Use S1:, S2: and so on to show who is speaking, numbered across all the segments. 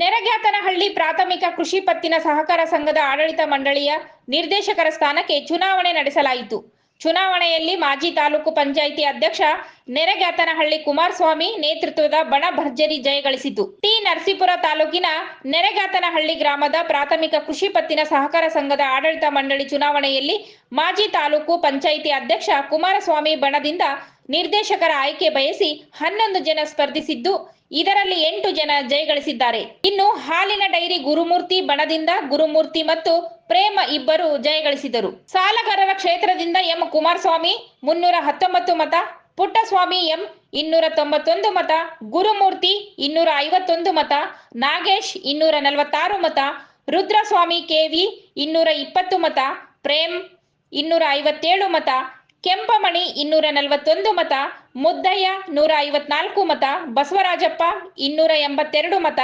S1: ನೆರಗ್ಯಾತನಹಳ್ಳಿ ಪ್ರಾಥಮಿಕ ಕೃಷಿ ಪತ್ತಿನ ಸಹಕಾರ ಸಂಘದ ಆಡಳಿತ ಮಂಡಳಿಯ ನಿರ್ದೇಶಕರ ಸ್ಥಾನಕ್ಕೆ ಚುನಾವಣೆ ನಡೆಸಲಾಯಿತು. ಚುನಾವಣೆಯಲ್ಲಿ ಮಾಜಿ ತಾಲೂಕು ಪಂಚಾಯಿತಿ ಅಧ್ಯಕ್ಷ ನೆರೆಗ್ಯಾತನಹಳ್ಳಿ ಕುಮಾರಸ್ವಾಮಿ ನೇತೃತ್ವದ ಬಣ ಭರ್ಜರಿ ಜಯಗಳಿಸಿತು ಟಿ ನರಸೀಪುರ ತಾಲೂಕಿನ ನೆರೆಗ್ಯಾತನಹಳ್ಳಿ ಗ್ರಾಮದ ಪ್ರಾಥಮಿಕ ಕೃಷಿ ಪತ್ತಿನ ಸಹಕಾರ ಸಂಘದ ಆಡಳಿತ ಮಂಡಳಿ ಚುನಾವಣೆಯಲ್ಲಿ ಮಾಜಿ ತಾಲೂಕು ಪಂಚಾಯಿತಿ ಅಧ್ಯಕ್ಷ ಕುಮಾರಸ್ವಾಮಿ ಬಣದಿಂದ ನಿರ್ದೇಶಕರ ಆಯ್ಕೆ ಬಯಸಿ ಹನ್ನೊಂದು ಜನ ಸ್ಪರ್ಧಿಸಿದ್ದು, ಇದರಲ್ಲಿ ಎಂಟು ಜನ ಜಯಗಳಿಸಿದ್ದಾರೆ ಇನ್ನು ಹಾಲಿನ ಡೈರಿ ಗುರುಮೂರ್ತಿ ಬಣದಿಂದ ಗುರುಮೂರ್ತಿ ಮತ್ತು ಪ್ರೇಮ ಇಬ್ಬರು ಜಯಗಳಿಸಿದರು ಸಾಲಗಾರರ ಕ್ಷೇತ್ರದಿಂದ ಎಂ. ಕುಮಾರಸ್ವಾಮಿ, ಮುನ್ನೂರ ಹತ್ತೊಂಬತ್ತು ಮತ, ಪುಟ್ಟಸ್ವಾಮಿ ಎಂ. ಇನ್ನೂರ ತೊಂಬತ್ತೊಂದು ಮತ, ಗುರುಮೂರ್ತಿ ಇನ್ನೂರ ಐವತ್ತೊಂದು ಮತ, ನಾಗೇಶ್ ಇನ್ನೂರ ನಲವತ್ತಾರು ಮತ, ರುದ್ರಸ್ವಾಮಿ ಕೆವಿ ಇನ್ನೂರ ಇಪ್ಪತ್ತು ಮತ, ಪ್ರೇಮ್ ಇನ್ನೂರ ಐವತ್ತೇಳು ಮತ ಕೆಂಪಮಣಿ ಇನ್ನೂರ ನಲವತ್ತೊಂದು ಮತ, ಮುದ್ದಯ್ಯ ನೂರ ಐವತ್ನಾಲ್ಕು ಮತ, ಬಸವರಾಜಪ್ಪ ಇನ್ನೂರ ಎಂಬತ್ತೆರಡು ಮತ,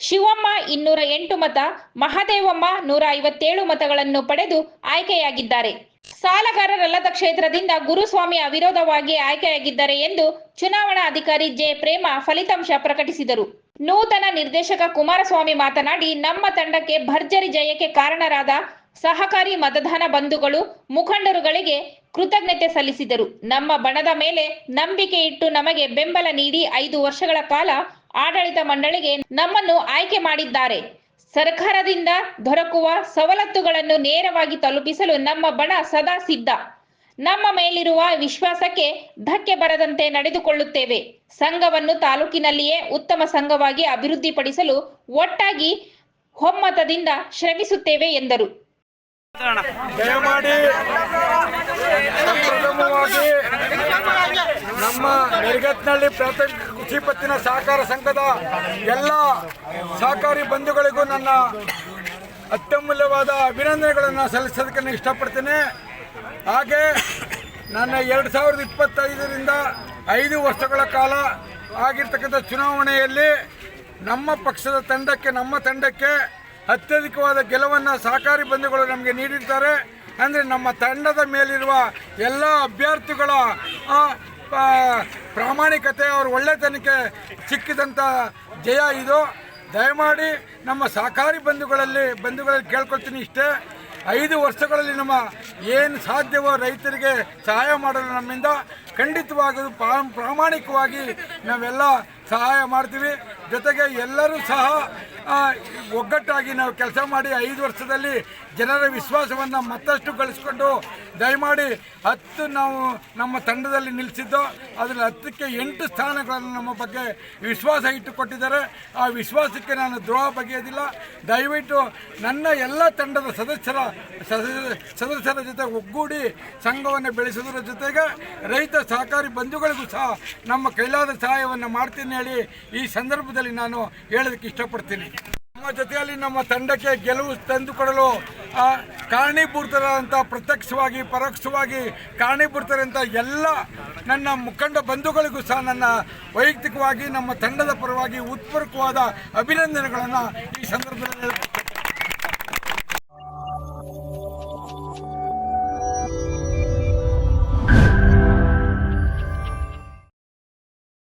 S1: ಶಿವಮ್ಮ ಇನ್ನೂರ ಎಂಟು ಮತ, ಮಹದೇವಮ್ಮ ನೂರ ಐವತ್ತೇಳು ಮತಗಳನ್ನು ಪಡೆದು ಆಯ್ಕೆಯಾಗಿದ್ದಾರೆ. ಸಾಲಗಾರರಲ್ಲದ ಕ್ಷೇತ್ರದಿಂದ ಗುರುಸ್ವಾಮಿ ಅವಿರೋಧವಾಗಿ ಆಯ್ಕೆಯಾಗಿದ್ದಾರೆ ಎಂದು ಚುನಾವಣಾ ಅಧಿಕಾರಿ ಜೆ ಪ್ರೇಮ ಫಲಿತಾಂಶ ಪ್ರಕಟಿಸಿದರು. ನೂತನ ನಿರ್ದೇಶಕ ಕುಮಾರಸ್ವಾಮಿ ಮಾತನಾಡಿ, ನಮ್ಮ ತಂಡಕ್ಕೆ ಭರ್ಜರಿ ಜಯಕ್ಕೆ ಕಾರಣರಾದ ಸಹಕಾರಿ ಮತದಾನ ಬಂಧುಗಳು, ಮುಖಂಡರುಗಳಿಗೆ ಕೃತಜ್ಞತೆ ಸಲ್ಲಿಸಿದರು. ನಮ್ಮ ಬಣದ ಮೇಲೆ ನಂಬಿಕೆ ಇಟ್ಟು ನಮಗೆ ಬೆಂಬಲ ನೀಡಿ ಐದು ವರ್ಷಗಳ ಕಾಲ ಆಡಳಿತ ಮಂಡಳಿಗೆ ನಮ್ಮನ್ನು ಆಯ್ಕೆ ಮಾಡಿದ್ದಾರೆ. ಸರ್ಕಾರದಿಂದ ದೊರಕುವ ಸವಲತ್ತುಗಳನ್ನು ನೇರವಾಗಿ ತಲುಪಿಸಲು ನಮ್ಮ ಬಣ ಸದಾ ಸಿದ್ಧ. ನಮ್ಮ ಮೇಲಿರುವ ವಿಶ್ವಾಸಕ್ಕೆ ಧಕ್ಕೆ ಬರದಂತೆ ನಡೆದುಕೊಳ್ಳುತ್ತೇವೆ. ಸಂಘವನ್ನು ತಾಲೂಕಿನಲ್ಲಿಯೇ ಉತ್ತಮ ಸಂಘವಾಗಿ ಅಭಿವೃದ್ಧಿಪಡಿಸಲು ಒಟ್ಟಾಗಿ ಒಮ್ಮತದಿಂದ ಶ್ರಮಿಸುತ್ತೇವೆ ಎಂದರು
S2: ದಯಮಾಡಿ ಪ್ರಥಮವಾಗಿ ನಮ್ಮ ನೆರಗತ್ನಳ್ಳಿ ಪ್ರಾಥಮಿಕ ಕೃಷಿ ಪತ್ತಿನ ಸಹಕಾರ ಸಂಘದ ಎಲ್ಲ ಸಹಕಾರಿ ಬಂಧುಗಳಿಗೂ ನನ್ನ ಅತ್ಯಮೂಲ್ಯವಾದ ಅಭಿನಂದನೆಗಳನ್ನು ಸಲ್ಲಿಸೋದಕ್ಕೆ ನಾನು ಇಷ್ಟಪಡ್ತೇನೆ. ಹಾಗೆ ನನ್ನ ಎರಡು ಸಾವಿರದ ಇಪ್ಪತ್ತೈದರಿಂದ ಐದು ವರ್ಷಗಳ ಕಾಲ ಆಗಿರ್ತಕ್ಕಂಥ ಚುನಾವಣೆಯಲ್ಲಿ ನಮ್ಮ ಪಕ್ಷದ ತಂಡಕ್ಕೆ, ನಮ್ಮ ತಂಡಕ್ಕೆ ಅತ್ಯಧಿಕವಾದ ಗೆಲುವನ್ನು ಸಹಕಾರಿ ಬಂಧುಗಳು ನಮಗೆ ನೀಡಿರ್ತಾರೆ. ಅಂದರೆ ನಮ್ಮ ತಂಡದ ಮೇಲಿರುವ ಎಲ್ಲ ಅಭ್ಯರ್ಥಿಗಳ ಪ್ರಾಮಾಣಿಕತೆ ಅವ್ರ ಒಳ್ಳೆತನಕ್ಕೆ ಸಿಕ್ಕಿದಂಥ ಜಯ ಇದು. ದಯಮಾಡಿ ನಮ್ಮ ಸಹಕಾರಿ ಬಂಧುಗಳಲ್ಲಿ ಬಂಧುಗಳಲ್ಲಿ ಕೇಳ್ಕೊಳ್ತೀನಿ ಇಷ್ಟೇ. ಐದು ವರ್ಷಗಳಲ್ಲಿ ನಮ್ಮ ಏನು ಸಾಧ್ಯವೋ ರೈತರಿಗೆ ಸಹಾಯ ಮಾಡಲು ನಮ್ಮಿಂದ ಖಂಡಿತವಾಗಿ ಪ್ರಾ- ಪ್ರಾಮಾಣಿಕವಾಗಿ ನಾವೆಲ್ಲ ಸಹಾಯ ಮಾಡ್ತೀವಿ. ಜೊತೆಗೆ ಎಲ್ಲರೂ ಸಹ ಒಗ್ಗಟ್ಟಾಗಿ ನಾವು ಕೆಲಸ ಮಾಡಿ ಐದು ವರ್ಷದಲ್ಲಿ ಜನರ ವಿಶ್ವಾಸವನ್ನು ಮತ್ತಷ್ಟು ಗಳಿಸ್ಕೊಂಡು ದಯಮಾಡಿ ಹತ್ತು ನಾವು ನಮ್ಮ ತಂಡದಲ್ಲಿ ನಿಲ್ಲಿಸಿದ್ದು ಅದರಲ್ಲಿ ಹತ್ತಕ್ಕೆ ಎಂಟು ಸ್ಥಾನಗಳನ್ನು ನಮ್ಮ ಬಗ್ಗೆ ವಿಶ್ವಾಸ ಇಟ್ಟುಕೊಟ್ಟಿದ್ದಾರೆ. ಆ ವಿಶ್ವಾಸಕ್ಕೆ ನಾನು ದ್ರೋಹ ಬಗೆಯೋದಿಲ್ಲ. ದಯವಿಟ್ಟು ನನ್ನ ಎಲ್ಲ ತಂಡದ ಸದಸ್ಯರ, ಸದಸ್ಯ- ಸದಸ್ಯರ ಜೊತೆ ಒಗ್ಗೂಡಿ ಸಂಘವನ್ನು ಬೆಳೆಸೋದರ ಜೊತೆಗೆ ರೈತ ಸಹಕಾರಿ ಬಂಧುಗಳಿಗೂ ಸಹ ನಮ್ಮ ಕೈಲಾದ ಸಹಾಯವನ್ನು ಮಾಡ್ತೀನಿ ಹೇಳಿ ಈ ಸಂದರ್ಭದಲ್ಲಿ ನಾನು ಹೇಳೋದಕ್ಕೆ ಇಷ್ಟಪಡ್ತೀನಿ. ಜೊತೆಯಲ್ಲಿ ನಮ್ಮ ತಂಡಕ್ಕೆ ಗೆಲುವು ತಂದುಕೊಡಲು ಕಾರಣೀಭೂತರಾದಂಥ ಪ್ರತ್ಯಕ್ಷವಾಗಿ, ಪರೋಕ್ಷವಾಗಿ ಕಾರಣೀಭೂತರಂಥ ಎಲ್ಲ ನನ್ನ ಮುಖಂಡ ಬಂಧುಗಳಿಗೂ ಸಹ ನನ್ನ ವೈಯಕ್ತಿಕವಾಗಿ, ನಮ್ಮ ತಂಡದ ಪರವಾಗಿ ಉತ್ಪೂರ್ವಕವಾದ ಅಭಿನಂದನೆಗಳನ್ನು ಈ ಸಂದರ್ಭದಲ್ಲಿ